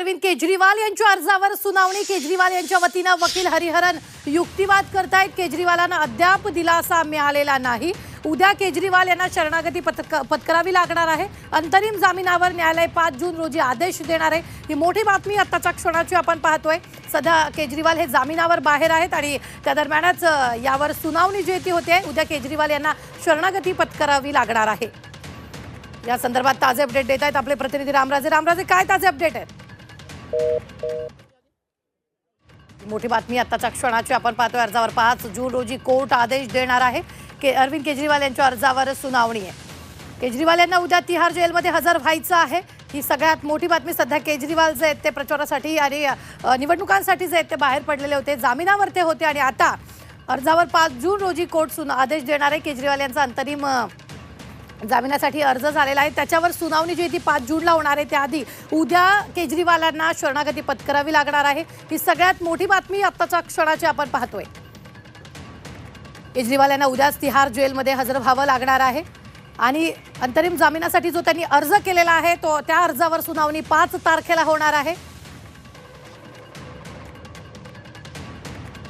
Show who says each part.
Speaker 1: अरविंद केजरीवाल यांच्या अर्जावर सुनावणी. केजरीवाल यांच्या वतीनं वकील हरिहरन युक्तिवाद करतायत. केजरीवालांना अद्याप दिलासा मिळालेला नाही. उद्या केजरीवाल यांना शरणागती पत्क पत्करावी लागणार आहे. अंतरिम जामिनावर न्यायालय पाच जून रोजी आदेश देणार आहे. ही मोठी बातमी आत्ताच्या क्षणाची आपण पाहतोय. सध्या केजरीवाल हे जामिनावर बाहेर आहेत आणि त्या दरम्यानच यावर सुनावणी जी ती होते उद्या केजरीवाल यांना शरणागती पत्करावी लागणार आहे. या संदर्भात ताजे अपडेट देत आहेत आपले प्रतिनिधी रामराजे. रामराजे काय ताजे अपडेट आहेत? मोठी बातमी आत्ताच्या क्षणाची आपण पाहतोय. अर्जावर पाच जून रोजी कोर्ट आदेश देणार आहे. के अरविंद केजरीवाल यांच्या अर्जावर सुनावणी आहे. केजरीवाल यांना उद्या तिहार जेलमध्ये हजर व्हायचं आहे. ही सगळ्यात मोठी बातमी सध्या केजरीवाल जे आहेत ते प्रचारासाठी आणि निवडणुकांसाठी जे आहेत ते बाहेर पडलेले होते जामिनावर ते होते. आणि आता अर्जावर पाच जून रोजी कोर्ट सुना आदेश देणार आहे. केजरीवाल यांचा अंतरिम जामिनासाठी अर्ज झालेला आहे. त्याच्यावर सुनावणी जी आहे ती पाच जूनला होणार आहे. त्याआधी उद्या केजरीवालांना शरणागती पत्करावी लागणार आहे. ही सगळ्यात मोठी बातमी आत्ताच्या क्षणाची आपण पाहतोय. केजरीवाल यांना उद्याच तिहार जेलमध्ये हजर व्हावं लागणार आहे. आणि अंतरिम जामिनासाठी जो त्यांनी अर्ज केलेला आहे तो त्या अर्जावर सुनावणी पाच तारखेला होणार आहे.